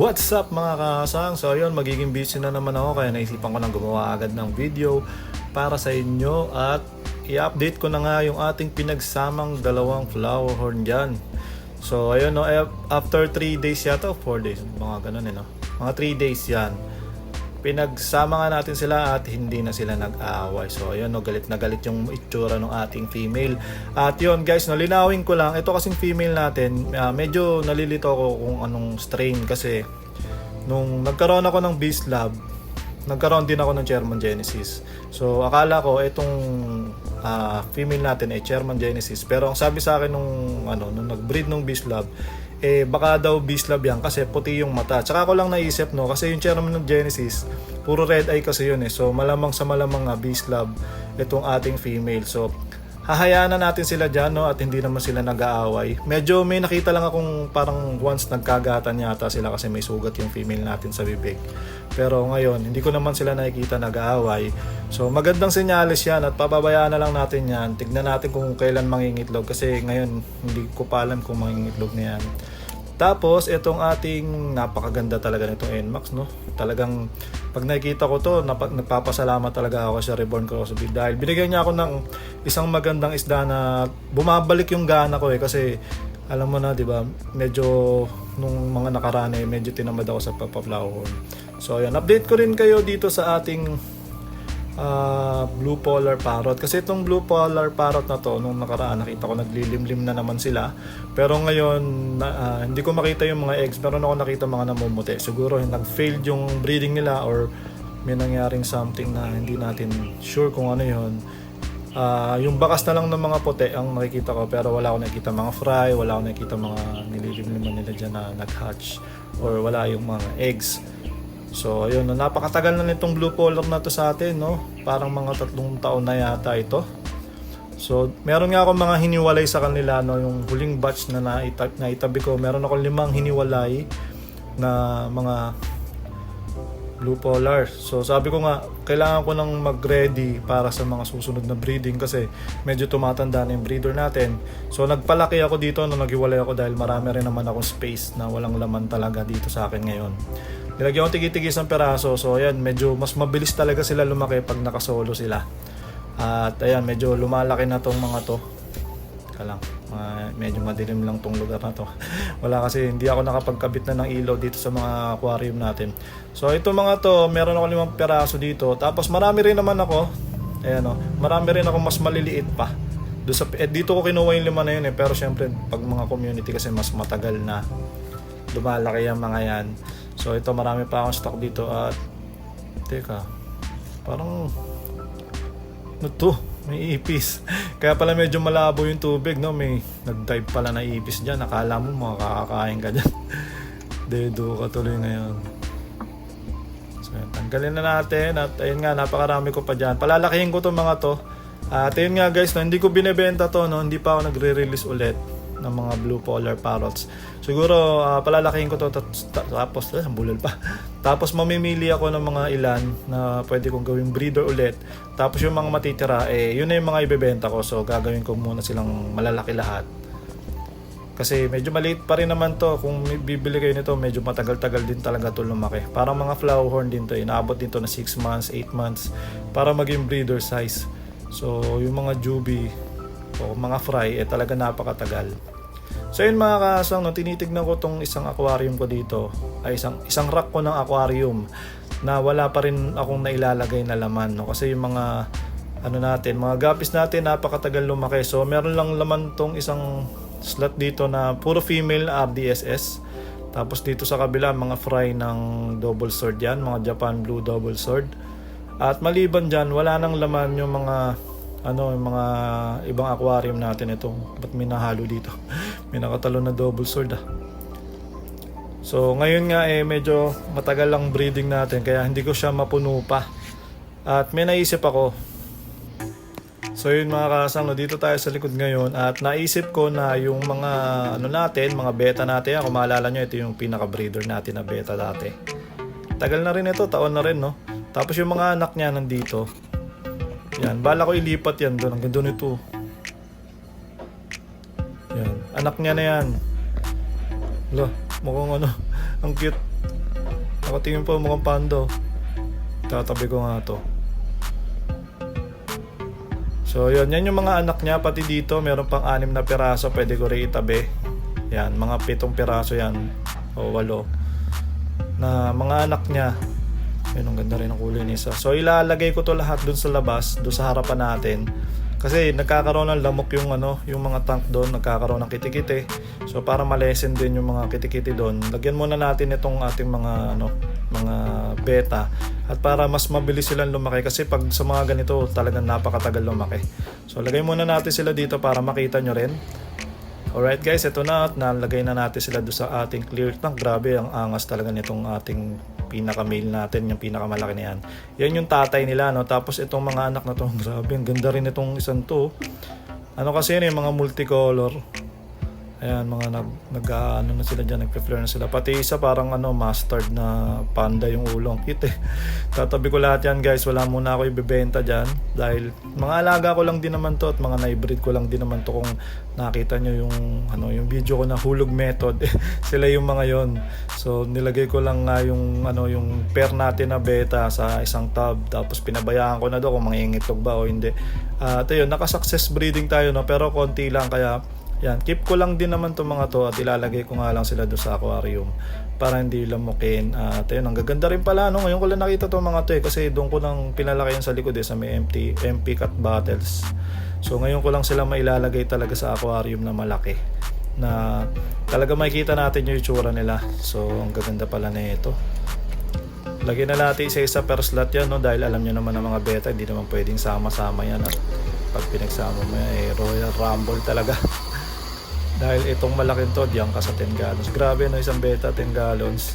What's up mga kasang? So ayun, magiging busy na naman ako kaya naisipan ko nang gumawa agad ng video para sa inyo at i-update ko na nga yung ating pinagsamang dalawang flower horn dyan. So ayun no, eh, after 3 days yata o 4 days, mga ganun eh no. Mga 3 days yan. Pinagsama nga natin sila at hindi na sila nag-aaway. So ayun no, galit na galit yung itsura ng ating female. At yun guys, no, linawin ko lang, ito kasing female natin, ah, medyo nalilito ako kung anong strain kasi nung nagkaroon ako ng Beast Lab, nagkaroon din ako ng Chairman Genesis. So akala ko itong ah, female natin ay Chairman Genesis. Pero ang sabi sa akin nung ano nung nag-breed nung Beast Lab, eh baka daw Beast Lab yan kasi puti yung mata. Tsaka ko lang naisip no kasi yung Chairman ng Genesis, puro red eye kasi yun eh. So malamang sa malamang nga Beast Lab itong ating female. So hahayaan na natin sila dyan no, at hindi naman sila nag-aaway. Medyo may nakita lang akong parang once nagkagatan yata sila kasi may sugat yung female natin sa bibig. Pero ngayon, hindi ko naman sila nakikita nag-aaway. So magandang senyales yan at pababayaan na lang natin yan. Tignan natin kung kailan mangingitlog kasi ngayon hindi ko pa alam kung mangingitlog na yan. Tapos, itong ating napakaganda talaga nitong NMAX, no? Talagang, pag nakikita ko to, napa, nagpapasalamat talaga ako sa Reborn Crosby dahil binigyan niya ako ng isang magandang isda na bumabalik yung gana ko eh kasi alam mo na, di ba, medyo nung mga nakaraan eh, medyo tinamad ako sa papaflower. So, ayan, update ko rin kayo dito sa ating ah, blue polar parrot. Kasi itong blue polar parrot na to, nung nakaraan nakita ko naglilimlim na naman sila. Pero ngayon, na, ah, hindi ko makita yung mga eggs. Pero ako nakita mga namumuti. Siguro nag-failed yung breeding nila or may nangyaring something na hindi natin sure kung ano yun. Ah, yung bakas na lang ng mga puti ang nakikita ko pero wala ako nakikita mga fry, wala ako nakikita mga nililimliman nila dyan na nag-hatch or wala yung mga eggs. So, ayun, no, napakatagal na nitong blue polar na to sa atin, no? Parang mga tatlong taon na yata ito. So, meron nga ako mga hiniwalay sa kanila, no? Yung huling batch na naita- naitabi ko, meron ako limang hiniwalay na mga blue polar. So, sabi ko nga, kailangan ko nang mag-ready para sa mga susunod na breeding kasi medyo tumatanda na yung breeder natin. So, nagpalaki ako dito nung naghiwalay ako dahil marami rin naman akong space na walang laman talaga dito sa akin ngayon. Nilagyan ko tigit-tigis ng peraso. So ayan, medyo mas mabilis talaga sila lumaki pag nakasolo sila. At ayan, medyo lumalaki na tong mga to. Teka lang, ah, medyo madilim lang tong lugar na to. Wala kasi hindi ako nakapagkabit na ng ilaw dito sa mga aquarium natin. So ito mga to, meron ako limang peraso dito. Tapos marami rin naman ako. Ayan o, marami rin ako mas maliliit pa. Doon sa, eh, dito ko kinuha yung lima na yun eh. Pero syempre, pag mga community kasi mas matagal na lumalaki ang mga yan. So ito marami pa akong stock dito at teka parang ano to? May ipis. Kaya pala medyo malabo yung tubig no? May nag-dive pala na ipis dyan. Nakala mo makakakain ka dyan. Dedo ka tuloy ngayon. So yun, tanggalin na natin at ayun nga napakarami ko pa dyan. Palalakihin ko to mga to. At ayun nga guys no, hindi ko binebenta to no? Hindi pa ako nagre-release ulit ng mga blue polar parrots. Siguro ah, palalakihin ko to tapos eh, bulal pa. Tapos mamimili ako ng mga ilan na pwede kong gawing breeder ulit. Tapos yung mga matitira eh yun na yung mga ibebenta ko. So gagawin ko muna silang malalaki lahat. Kasi medyo maliit pa rin naman to. Kung bibili kayo nito, medyo matagal-tagal din talaga to lumaki. Parang mga flower horn din to. Inaabot din to na 6 months, 8 months para maging breeder size. So yung mga juby o mga fry eh talaga napakatagal. So yun mga kasang, no, tinitignan ko tong isang aquarium ko dito, ay isang, isang rack ko ng aquarium na wala pa rin akong nailalagay na laman. No? Kasi yung mga ano natin, mga guppies natin napakatagal lumaki. So meron lang laman tong isang slot dito na puro female RDSS. Tapos dito sa kabila mga fry ng double sword yan, mga Japan Blue double sword. At maliban dyan, wala nang laman yung mga ano, yung mga ibang aquarium natin ito. Ba't may nahalo dito? may nakatalo na double sword ah. So ngayon nga eh medyo matagal lang breeding natin kaya hindi ko siya mapuno pa. At may naisip ako. So yun mga kasang, no, dito tayo sa likod ngayon at naisip ko na yung mga ano natin, mga beta natin, kung maalala nyo, ito yung pinaka breeder natin na beta dati. Tagal na rin ito, taon na rin no. Tapos yung mga anak niya nandito. Yan, bala ko ilipat yan doon. Hanggang doon ito. Yan, anak niya na yan. Lo, mukhang ano, ang cute. Nakatingin po mukhang pando. Tatabi ko nga to. So yun, yan yung mga anak niya pati dito meron pang anim na piraso pwede ko rin itabi. Yan, mga pitong piraso yan o walo na mga anak niya. Ayun, ang ganda rin ang kulay ni isa. So ilalagay ko to lahat dun sa labas, dun sa harapan natin. Kasi nagkakaroon ng lamok yung ano, yung mga tank doon, nagkakaroon ng kitikite. So para malesen din yung mga kitikite doon, lagyan muna natin itong ating mga ano, mga beta at para mas mabilis silang lumaki kasi pag sa mga ganito talagang napakatagal lumaki. So lagay muna natin sila dito para makita nyo rin. Alright guys, ito na at nalagay na natin sila doon sa ating clear tank. Grabe ang angas talaga nitong ating pinaka-male natin, yung pinakamalaki na yan. Yan yung tatay nila, no? Tapos itong mga anak na to, grabe, ang ganda rin itong isang to. Ano kasi yun, yung mga multicolor. Ayan, mga nag, nag ano na sila dyan, nagpe-flare na sila. Pati isa parang ano, mustard na panda yung ulong. Kit eh. Tatabi ko lahat yan guys, wala muna ako ibebenta dyan. Dahil mga alaga ko lang din naman to at mga na-breed ko lang din naman to kung nakita nyo yung, ano, yung video ko na hulog method. sila yung mga yon So nilagay ko lang nga yung, ano, yung pair natin na beta sa isang tub. Tapos pinabayaan ko na do kung mangingitlog ba o hindi. At ayun, naka-success breeding tayo no, pero konti lang kaya yan, keep ko lang din naman itong mga to at ilalagay ko nga lang sila doon sa aquarium para hindi lamukin. At ayun, ang gaganda rin pala, no? Ngayon ko lang nakita itong mga to eh, kasi doon ko lang pinalaki yan sa likod eh, sa may empty, MP cut bottles. So ngayon ko lang sila mailalagay talaga sa aquarium na malaki na talaga makikita natin yung itsura nila. So ang gaganda pala na ito. Lagyan na natin isa-isa per slot yan, no? Dahil alam nyo naman ng mga beta, hindi naman pwedeng sama-sama yan. At pag pinagsama mo yan, eh, Royal Rumble talaga. Dahil itong malaking to, diyan ka sa 10 gallons. Grabe no, isang beta 10 gallons.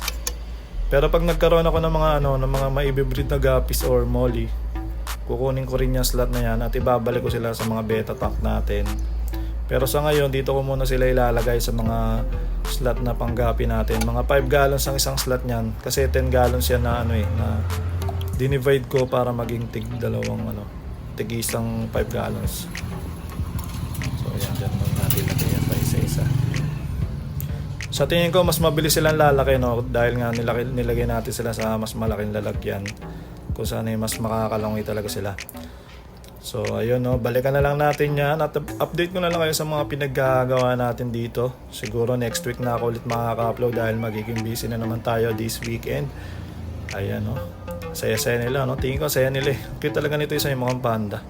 Pero pag nagkaroon ako ng mga ano, ng mga maibibreed na guppies or molly, kukunin ko rin yung slot na yan at ibabalik ko sila sa mga beta tank natin. Pero sa ngayon, dito ko muna sila ilalagay sa mga slot na panggapi natin. Mga 5 gallons ang isang slot niyan. Kasi 10 gallons yan na ano eh, na dinivide ko para maging tig dalawang ano, tig isang 5 gallons. So ayan, dyan muna natin Sa tingin ko, mas mabilis silang lalaki, no? Dahil nga nilagay, nilagay natin sila sa mas malaking lalagyan. Kung saan ay mas makakalungi talaga sila. So, ayun, no? Balikan na lang natin yan. At update ko na lang kayo sa mga pinaggagawa natin dito. Siguro next week na ako ulit makaka-upload dahil magiging busy na naman tayo this weekend. Ayan, no? Saya-saya nila, no? Tingin ko saya nila eh. Cute talaga nito yung mukhang panda.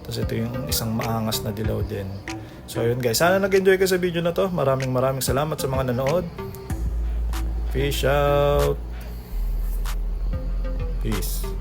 Tapos ito yung isang maangas na dilaw din. So yun guys, sana nag-enjoy ka sa video na to. Maraming maraming salamat sa mga nanood. Fish out. Peace.